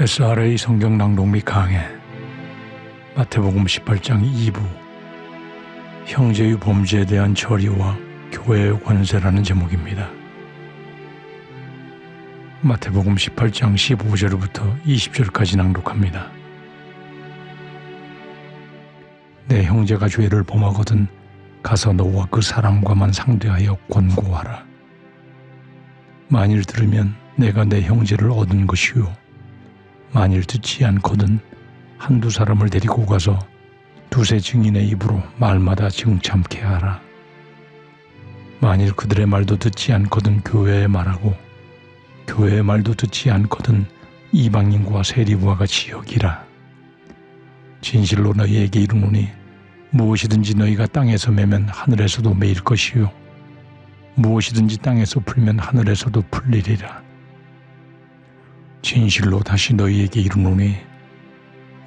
SRA 성경 낭독 및 강해 마태복음 18장 2부 형제의 범죄에 대한 처리와 교회의 권세라는 제목입니다. 마태복음 18장 15절부터 20절까지 낭독합니다. 내 형제가 죄를 범하거든 가서 너와 그 사람과만 상대하여 권고하라. 만일 들으면 내가 내 형제를 얻은 것이요. 만일 듣지 않거든 한두 사람을 데리고 가서 두세 증인의 입으로 말마다 증참케 하라. 만일 그들의 말도 듣지 않거든 교회의 말하고 교회의 말도 듣지 않거든 이방인과 세리와 같이 여기라. 진실로 너희에게 이르노니 무엇이든지 너희가 땅에서 매면 하늘에서도 매일 것이요 무엇이든지 땅에서 풀면 하늘에서도 풀리리라. 진실로 다시 너희에게 이르노니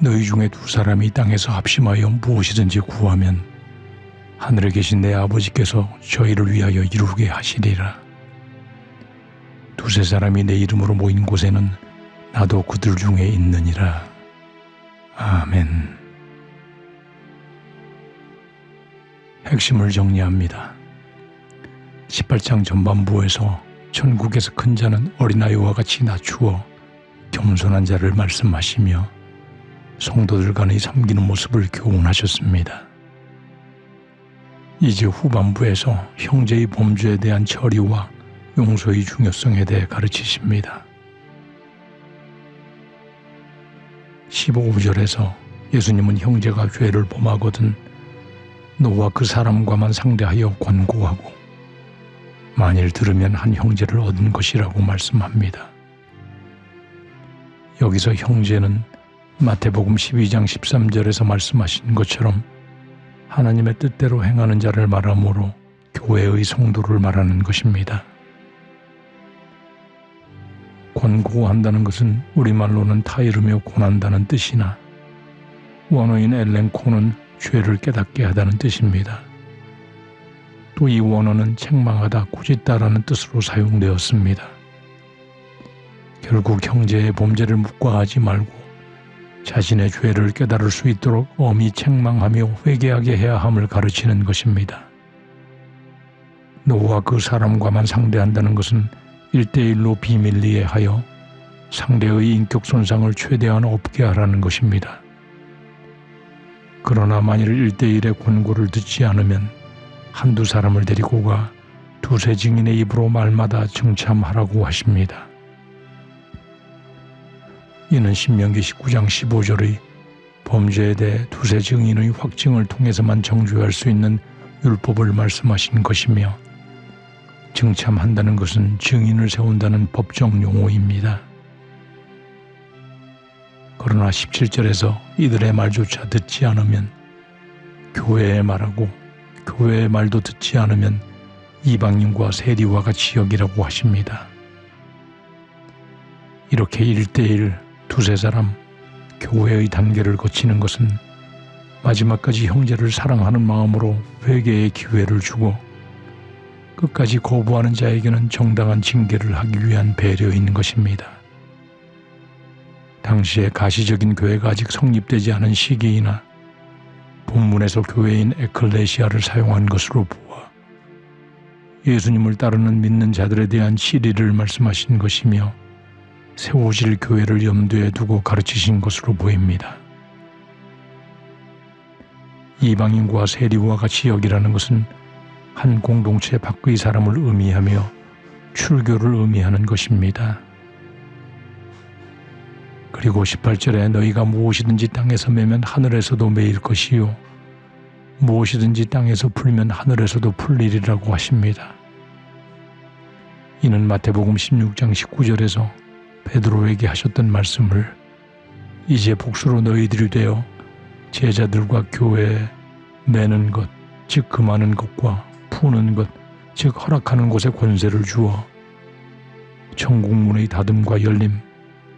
너희 중에 두 사람이 땅에서 합심하여 무엇이든지 구하면 하늘에 계신 내 아버지께서 저희를 위하여 이루게 하시리라. 두세 사람이 내 이름으로 모인 곳에는 나도 그들 중에 있느니라. 아멘. 핵심을 정리합니다. 18장 전반부에서 천국에서 큰 자는 어린아이와 같이 낮추어 겸손한 자를 말씀하시며 성도들 간의 섬기는 모습을 교훈하셨습니다. 이제 후반부에서 형제의 범죄에 대한 처리와 용서의 중요성에 대해 가르치십니다. 15절에서 예수님은 형제가 죄를 범하거든 너와 그 사람과만 상대하여 권고하고 만일 들으면 한 형제를 얻은 것이라고 말씀합니다. 여기서 형제는 마태복음 12장 13절에서 말씀하신 것처럼 하나님의 뜻대로 행하는 자를 말하므로 교회의 성도를 말하는 것입니다. 권고한다는 것은 우리말로는 타이르며 권한다는 뜻이나 원어인 엘렌코는 죄를 깨닫게 하다는 뜻입니다. 또 이 원어는 책망하다, 꾸짖다라는 뜻으로 사용되었습니다. 결국 형제의 범죄를 묵과하지 말고 자신의 죄를 깨달을 수 있도록 엄히 책망하며 회개하게 해야 함을 가르치는 것입니다. 노와 그 사람과만 상대한다는 것은 일대일로 비밀리에 하여 상대의 인격 손상을 최대한 없게 하라는 것입니다. 그러나 만일 일대일의 권고를 듣지 않으면 한두 사람을 데리고 가 두세 증인의 입으로 말마다 증참하라고 하십니다. 이는 신명기 19장 15절의 범죄에 대해 두세 증인의 확증을 통해서만 정죄할 수 있는 율법을 말씀하신 것이며 증참한다는 것은 증인을 세운다는 법정 용어입니다. 그러나 17절에서 이들의 말조차 듣지 않으면 교회의 말하고 교회의 말도 듣지 않으면 이방인과 세리와 같이 여기라고 하십니다. 이렇게 일대일 두세 사람 교회의 단계를 거치는 것은 마지막까지 형제를 사랑하는 마음으로 회개의 기회를 주고 끝까지 거부하는 자에게는 정당한 징계를 하기 위한 배려인 것입니다. 당시에 가시적인 교회가 아직 성립되지 않은 시기이나 본문에서 교회인 에클레시아를 사용한 것으로 보아 예수님을 따르는 믿는 자들에 대한 시리를 말씀하신 것이며 세우실 교회를 염두에 두고 가르치신 것으로 보입니다. 이방인과 세리와 같이 여기라는 것은 한 공동체 밖의 사람을 의미하며 출교를 의미하는 것입니다. 그리고 18절에 너희가 무엇이든지 땅에서 매면 하늘에서도 매일 것이요 무엇이든지 땅에서 풀면 하늘에서도 풀리리라고 하십니다. 이는 마태복음 16장 19절에서 베드로에게 하셨던 말씀을 이제 복수로 너희들이 되어 제자들과 교회에 매는 것, 즉 금하는 것과 푸는 것, 즉 허락하는 곳에 권세를 주어 천국문의 닫음과 열림,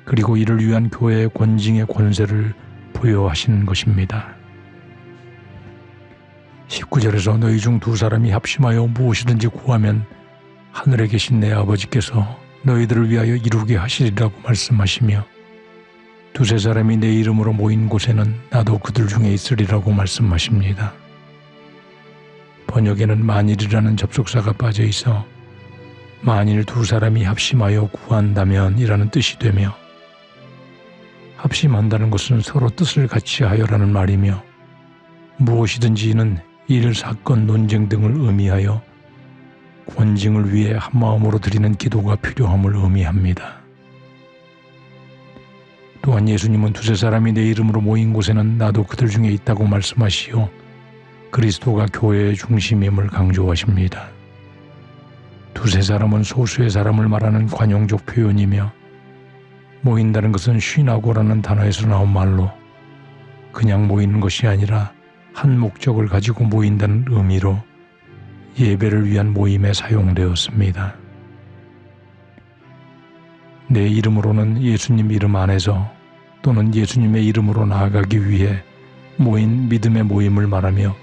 그리고 이를 위한 교회의 권징의 권세를 부여하시는 것입니다. 19절에서 너희 중 두 사람이 합심하여 무엇이든지 구하면 하늘에 계신 내 아버지께서 너희들을 위하여 이루게 하시리라고 말씀하시며 두세 사람이 내 이름으로 모인 곳에는 나도 그들 중에 있으리라고 말씀하십니다. 번역에는 만일이라는 접속사가 빠져 있어 만일 두 사람이 합심하여 구한다면 이라는 뜻이 되며 합심한다는 것은 서로 뜻을 같이 하여라는 말이며 무엇이든지 이는 일, 사건, 논쟁 등을 의미하여 권징을 위해 한 마음으로 드리는 기도가 필요함을 의미합니다. 또한 예수님은 두세 사람이 내 이름으로 모인 곳에는 나도 그들 중에 있다고 말씀하시어 그리스도가 교회의 중심임을 강조하십니다. 두세 사람은 소수의 사람을 말하는 관용적 표현이며 모인다는 것은 쉬나고라는 단어에서 나온 말로 그냥 모이는 것이 아니라 한 목적을 가지고 모인다는 의미로 예배를 위한 모임에 사용되었습니다. 내 이름으로는 예수님 이름 안에서 또는 예수님의 이름으로 나아가기 위해 모인 믿음의 모임을 말하며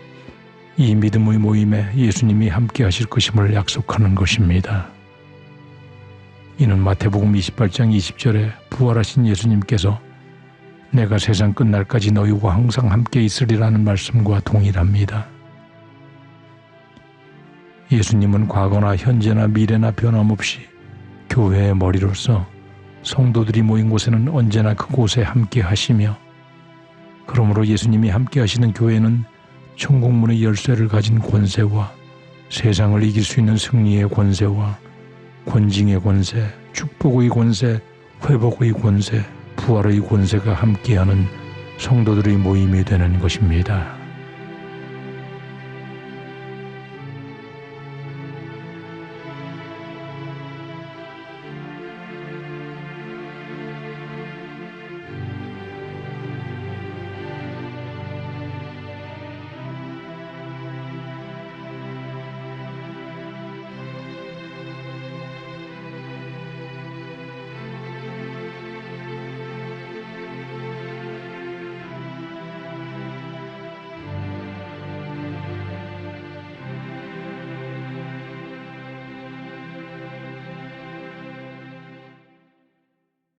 이 믿음의 모임에 예수님이 함께 하실 것임을 약속하는 것입니다. 이는 마태복음 28장 20절에 부활하신 예수님께서 내가 세상 끝날까지 너희와 항상 함께 있으리라는 말씀과 동일합니다. 예수님은 과거나 현재나 미래나 변함없이 교회의 머리로서 성도들이 모인 곳에는 언제나 그곳에 함께 하시며 그러므로 예수님이 함께 하시는 교회는 천국문의 열쇠를 가진 권세와 세상을 이길 수 있는 승리의 권세와 권징의 권세, 축복의 권세, 회복의 권세, 부활의 권세가 함께하는 성도들의 모임이 되는 것입니다.